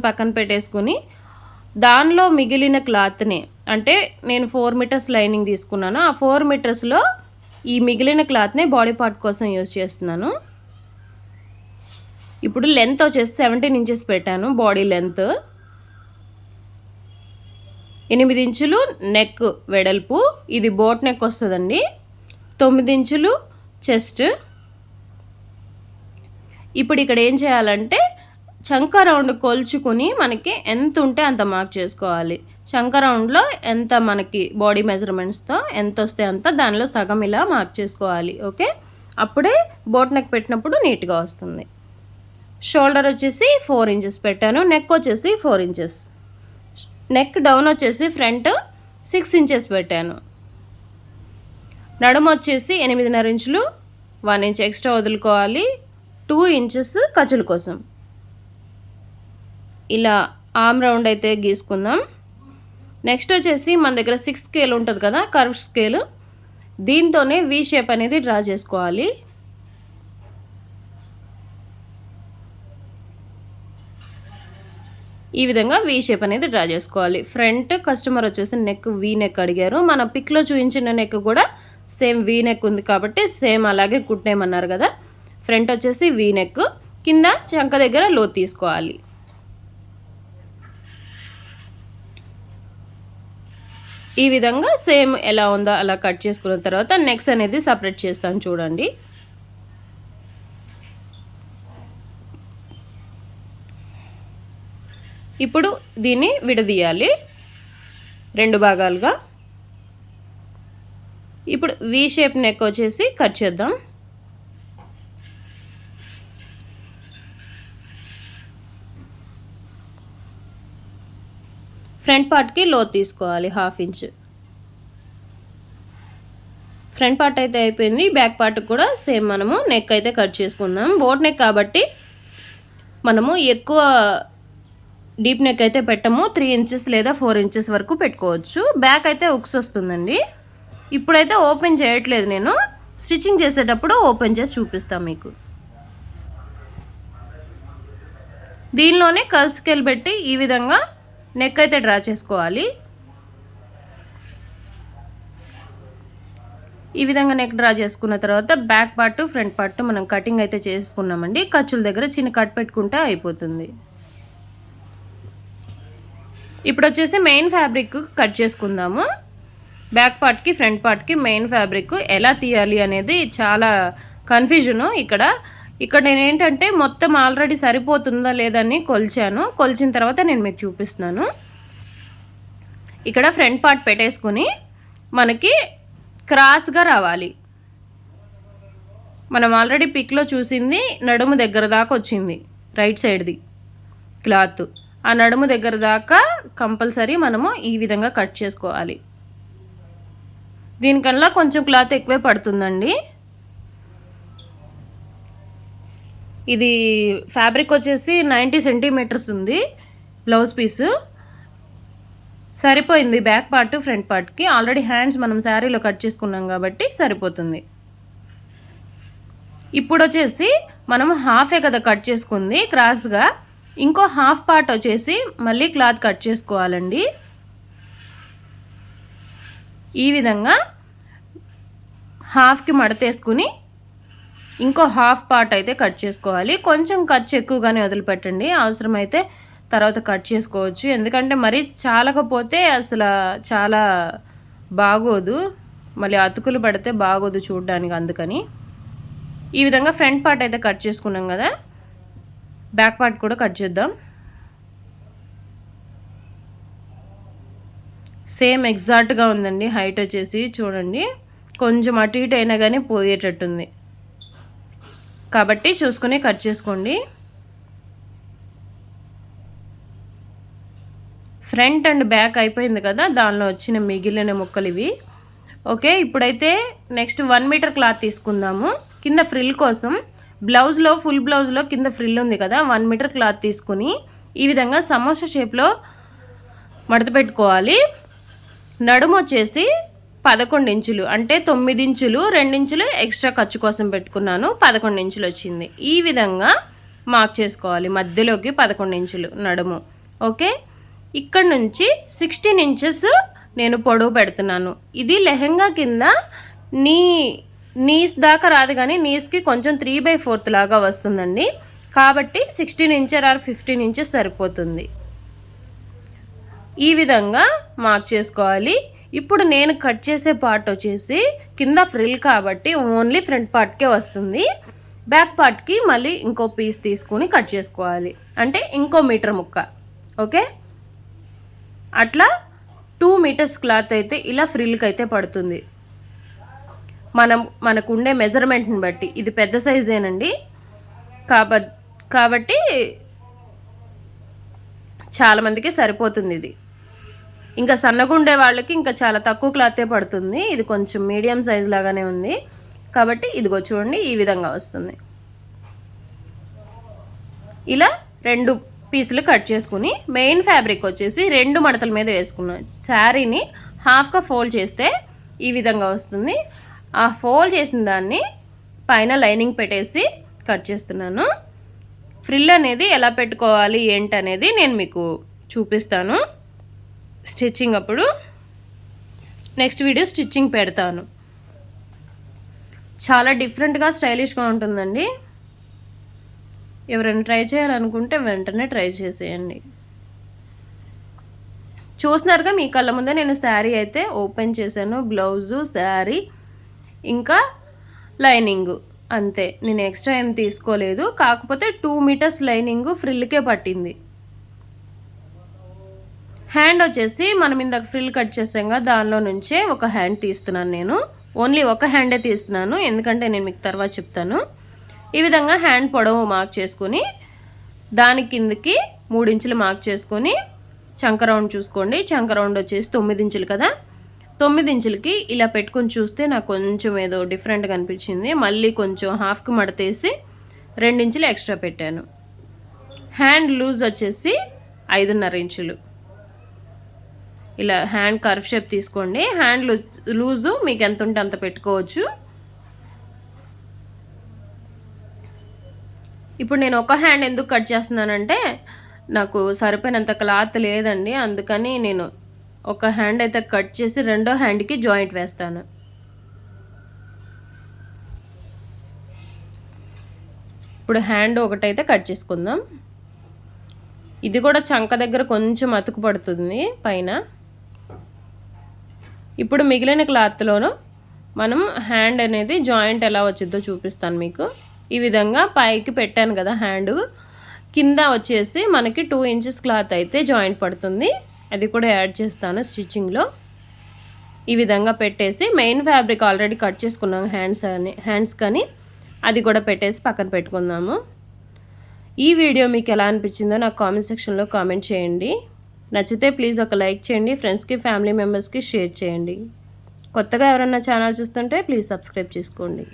పక్కన పెట్టేసుకుని దానిలో మిగిలిన క్లాత్ని అంటే నేను ఫోర్ మీటర్స్ లైనింగ్ తీసుకున్నాను. ఆ ఫోర్ మీటర్స్లో ఈ మిగిలిన క్లాత్ని బాడీ పార్ట్ కోసం యూజ్ చేస్తున్నాను. ఇప్పుడు లెంత్ వచ్చేసి సెవెంటీన్ ఇంచెస్ పెట్టాను బాడీ లెంత్. ఎనిమిది ఇంచులు నెక్ వెడల్పు ఇది బోట్ నెక్ వస్తుందండి. తొమ్మిది ఇంచులు చెస్ట్. ఇప్పుడు ఇక్కడ ఏం చేయాలంటే చంక రౌండ్ కొలుచుకుని మనకి ఎంత ఉంటే అంత మార్క్ చేసుకోవాలి. చంక రౌండ్లో ఎంత మనకి బాడీ మెజర్మెంట్స్తో ఎంత వస్తే అంత దానిలో సగం ఇలా మార్క్ చేసుకోవాలి ఓకే అప్పుడే బోట్ నెక్ పెట్టినప్పుడు నీట్గా వస్తుంది. షోల్డర్ వచ్చేసి ఫోర్ ఇంచెస్ పెట్టాను నెక్ వచ్చేసి ఫోర్ ఇంచెస్ నెక్ డౌన్ వచ్చేసి ఫ్రంట్ సిక్స్ ఇంచెస్ పెట్టాను. నడుము వచ్చేసి ఎనిమిదిన్నర ఇంచులు వన్ ఇంచ్ ఎక్స్ట్రా వదులుకోవాలి టూ ఇంచెస్ ఖర్చుల కోసం. ఇలా ఆమ్ రౌండ్ అయితే గీసుకుందాం. నెక్స్ట్ వచ్చేసి మన దగ్గర సిక్స్ స్కేల్ ఉంటుంది కదా కర్వ్ స్కేల్ దీంతోనే వి షేప్ అనేది డ్రా చేసుకోవాలి. ఈ విధంగా వీ షేప్ అనేది డ్రా చేసుకోవాలి. ఫ్రంట్ కస్టమర్ వచ్చేసి నెక్ వీ నెక్ అడిగారు. మన పిక్లో చూపించిన నెక్ కూడా సేమ్ వీ నెక్ ఉంది కాబట్టి సేమ్ అలాగే కుట్టేయమన్నారు కదా. ఫ్రంట్ వచ్చేసి వీ నెక్ కింద చంక దగ్గర లో తీసుకోవాలి. ఈ విధంగా సేమ్ ఎలా ఉందో అలా కట్ చేసుకున్న తర్వాత నెక్స్ట్ అనేది సపరేట్ చేస్తాను చూడండి. ఇప్పుడు దీన్ని విడదీయాలి. రెండు భాగాలుగా. ఇప్పుడు వి షేప్ నెక్ వచ్చేసి కట్ చేద్దాం. ఫ్రంట్ పార్ట్కి లోత్ తీసుకోవాలి హాఫ్ ఇంచ్. ఫ్రంట్ పార్ట్ అయితే అయిపోయింది బ్యాక్ పార్ట్ కూడా సేమ్ మనము నెక్ అయితే కట్ చేసుకుందాం. బోట్ నెక్ కాబట్టి మనము ఎక్కువ డీప్ నెక్ అయితే పెట్టము త్రీ ఇంచెస్ లేదా ఫోర్ ఇంచెస్ వరకు పెట్టుకోవచ్చు. బ్యాక్ అయితే ఉక్స్ వస్తుందండి. ఇప్పుడైతే ఓపెన్ చేయట్లేదు నేను. స్టిచ్చింగ్ చేసేటప్పుడు ఓపెన్ చేసి చూపిస్తాను మీకు. దీనిలోనే కర్వ్ స్కేల్ పెట్టి ఈ విధంగా నెక్ అయితే డ్రా చేసుకోవాలి. ఈ విధంగా నెక్ డ్రా చేసుకున్న తర్వాత బ్యాక్ పార్ట్ ఫ్రంట్ పార్ట్ మనం కటింగ్ అయితే చేసుకున్నామండి. ఖర్చుల దగ్గర చిన్న కట్ పెట్టుకుంటే అయిపోతుంది. ఇప్పుడు వచ్చేసి మెయిన్ ఫ్యాబ్రిక్ కట్ చేసుకుందాము. బ్యాక్ పార్ట్కి ఫ్రంట్ పార్ట్కి మెయిన్ ఫ్యాబ్రిక్ ఎలా తీయాలి అనేది చాలా కన్ఫ్యూజను ఇక్కడ. ఇక్కడ నేను ఏంటంటే మొత్తం ఆల్రెడీ సరిపోతుందా లేదని కొలిచాను. కొలిచిన తర్వాత నేను మీకు చూపిస్తున్నాను. ఇక్కడ ఫ్రంట్ పార్ట్ పెట్టేసుకుని మనకి క్రాస్గా రావాలి. మనం ఆల్రెడీ పిక్లో చూసింది నడుము దగ్గర దాకా వచ్చింది రైట్ సైడ్ది క్లాత్. ఆ నడుము దగ్గర దాకా కంపల్సరీ మనము ఈ విధంగా కట్ చేసుకోవాలి. దీనికల్లా కొంచెం క్లాత్ ఎక్కువే పడుతుందండి. ఇది ఫ్యాబ్రిక్ వచ్చేసి నైంటీ సెంటీమీటర్స్ ఉంది బ్లౌజ్ పీసు సరిపోయింది బ్యాక్ పార్ట్ ఫ్రంట్ పార్ట్కి ఆల్రెడీ హ్యాండ్స్ మనం శారీలో కట్ చేసుకున్నాం కాబట్టి సరిపోతుంది. ఇప్పుడు వచ్చేసి మనం హాఫే కదా కట్ చేసుకుంది క్రాస్గా ఇంకో హాఫ్ పార్ట్ వచ్చేసి మళ్ళీ క్లాత్ కట్ చేసుకోవాలండి. ఈ విధంగా హాఫ్కి మడతేసుకుని ఇంకో హాఫ్ పార్ట్ అయితే కట్ చేసుకోవాలి. కొంచెం ఖర్చు ఎక్కువగానే వదిలిపెట్టండి. అవసరమైతే తర్వాత కట్ చేసుకోవచ్చు. ఎందుకంటే మరీ చాలకపోతే అసలు చాలా బాగోదు. మళ్ళీ అతుకులు పడితే బాగోదు చూడడానికి అందుకని. ఈ విధంగా ఫ్రంట్ పార్ట్ అయితే కట్ చేసుకున్నాం కదా. బ్యాక్ పార్ట్ కూడా కట్ చేద్దాం. సేమ్ ఎగ్జాక్ట్గా ఉందండి. హైట్ వచ్చేసి చూడండి. కొంచెం అటు ఇటు అయినా కానీ పోయేటట్టుంది. కాబట్టి చూసుకుని కట్ చేసుకోండి. ఫ్రంట్ అండ్ బ్యాక్ అయిపోయింది కదా దానిలో వచ్చిన మిగిలిన ముక్కలు ఇవి. ఓకే ఇప్పుడైతే నెక్స్ట్ వన్ మీటర్ క్లాత్ తీసుకుందాము. కింద ఫ్రిల్ కోసం బ్లౌజ్లో ఫుల్ బ్లౌజ్లో కింద ఫ్రిల్ ఉంది కదా వన్ మీటర్ క్లాత్ తీసుకుని ఈ విధంగా సమోసా షేప్లో మడత పెట్టుకోవాలి. నడుము వచ్చేసి పదకొండు ఇంచులు. అంటే తొమ్మిది ఇంచులు రెండించులు ఎక్స్ట్రా ఖర్చు కోసం పెట్టుకున్నాను. పదకొండు ఇంచులు వచ్చింది. ఈ విధంగా మార్క్ చేసుకోవాలి. మధ్యలోకి పదకొండు ఇంచులు నడుము. ఓకే? ఇక్కడ నుంచి సిక్స్టీన్ ఇంచెస్ నేను పొడవు పెడుతున్నాను. ఇది లెహెంగా కింద నీ నీస్ దాకా రాదు కానీ నీస్కి కొంచెం త్రీ బై ఫోర్త్ లాగా వస్తుందండి. కాబట్టి sixteen inches or fifteen inches సరిపోతుంది. ఈ విధంగా మార్క్ చేసుకోవాలి. ఇప్పుడు నేను కట్ చేసే పార్ట్ వచ్చేసి కింద ఫ్రిల్ కాబట్టి ఓన్లీ ఫ్రంట్ పార్ట్కే వస్తుంది. బ్యాక్ పార్ట్కి మళ్ళీ ఇంకో పీస్ తీసుకుని కట్ చేసుకోవాలి. అంటే ఇంకో మీటర్ ముక్క. ఓకే అట్లా టూ మీటర్స్ క్లాత్ అయితే ఇలా ఫ్రిల్కి అయితే పడుతుంది. మనం మనకు ఉండే మెజర్మెంట్ని బట్టి. ఇది పెద్ద సైజేనండి కాబ కాబట్టి చాలామందికి సరిపోతుంది ఇది. ఇంకా సన్నగా ఉండే వాళ్ళకి ఇంకా చాలా తక్కువ క్లాతే పడుతుంది. ఇది కొంచెం మీడియం సైజ్ లాగానే ఉంది. కాబట్టి ఇదిగో చూడండి ఈ విధంగా వస్తుంది. ఇలా రెండు పీసులు కట్ చేసుకుని మెయిన్ ఫ్యాబ్రిక్ వచ్చేసి రెండు మడతల మీద వేసుకున్నాం. శారీని హాఫ్గా ఫోల్డ్ చేస్తే ఈ విధంగా వస్తుంది. ఆ ఫోల్డ్ చేసిన దాన్ని పైన లైనింగ్ పెట్టేసి కట్ చేస్తున్నాను. ఫ్రిల్ అనేది ఎలా పెట్టుకోవాలి ఏంటి అనేది నేను మీకు చూపిస్తాను. స్టిచ్చింగ్ అప్పుడు నెక్స్ట్ వీడియో స్టిచ్చింగ్ పెడతాను. చాలా డిఫరెంట్గా స్టైలిష్గా ఉంటుందండి. ఎవరైనా ట్రై చేయాలనుకుంటే వెంటనే ట్రై చేసేయండి. చూస్తున్నారుగా మీ కళ్ళ ముందే నేను శారీ అయితే ఓపెన్ చేశాను. బ్లౌజు శారీ ఇంకా లైనింగ్. అంతే. నేను ఎక్స్ట్రా ఏం తీసుకోలేదు. కాకపోతే టూ మీటర్స్ లైనింగ్ ఫ్రిల్కే పట్టింది. హ్యాండ్ వచ్చేసి మనం ఇందాక ఫ్రిల్ కట్ చేసాం కదా దానిలో నుంచే ఒక హ్యాండ్ తీస్తున్నాను నేను. ఓన్లీ ఒక హ్యాండే తీస్తున్నాను ఎందుకంటే నేను మీకు తర్వాత చెప్తాను. ఈ విధంగా హ్యాండ్ పొడవు మార్క్ చేసుకొని దాని కిందకి మూడు ఇంచులు మార్క్ చేసుకొని చంక రౌండ్ చూసుకోండి. చంక రౌండ్ వచ్చేసి తొమ్మిది ఇంచులు కదా. తొమ్మిది ఇంచులకి ఇలా పెట్టుకొని చూస్తే నాకు కొంచెం ఏదో డిఫరెంట్గా అనిపించింది. మళ్ళీ కొంచెం హాఫ్కి మడతేసి ఇంచులు ఎక్స్ట్రా పెట్టాను. హ్యాండ్ లూజ్ వచ్చేసి ఐదున్నర ఇంచులు. ఇలా హ్యాండ్ కర్వ్ షేప్ తీసుకోండి. హ్యాండ్ లూజు మీకు ఎంత ఉంటే అంత పెట్టుకోవచ్చు. ఇప్పుడు నేను ఒక హ్యాండ్ ఎందుకు కట్ చేస్తున్నానంటే నాకు సరిపోయినంత క్లాత్ లేదండి. అందుకని నేను ఒక హ్యాండ్ అయితే కట్ చేసి రెండో హ్యాండ్కి జాయింట్ వేస్తాను. ఇప్పుడు హ్యాండ్ ఒకటైతే కట్ చేసుకుందాం. ఇది కూడా చంక దగ్గర కొంచెం అతుకు పడుతుంది పైన. ఇప్పుడు మిగిలిన క్లాత్లోనూ మనం హ్యాండ్ అనేది జాయింట్ ఎలా వచ్చిందో చూపిస్తాను మీకు. ఈ విధంగా పైకి పెట్టాను కదా హ్యాండ్. కింద వచ్చేసి మనకి టూ ఇంచెస్ క్లాత్ అయితే జాయింట్ పడుతుంది. అది కూడా యాడ్ చేస్తాను స్టిచ్చింగ్లో. ఈ విధంగా పెట్టేసి మెయిన్ ఫ్యాబ్రిక్ ఆల్రెడీ కట్ చేసుకున్నాం హ్యాండ్స్ అని హ్యాండ్స్ కానీ. అది కూడా పెట్టేసి పక్కన పెట్టుకుందాము. ఈ వీడియో మీకు ఎలా అనిపించిందో నాకు కామెంట్ సెక్షన్లో కామెంట్ చేయండి. నచ్చితే ప్లీజ్ ఒక లైక్ చేయండి ఫ్రెండ్స్కి ఫ్యామిలీ మెంబర్స్కి షేర్ చేయండి. కొత్తగా ఎవరన్నా ఛానల్ చూస్తుంటే ప్లీజ్ సబ్స్క్రైబ్ చేసుకోండి.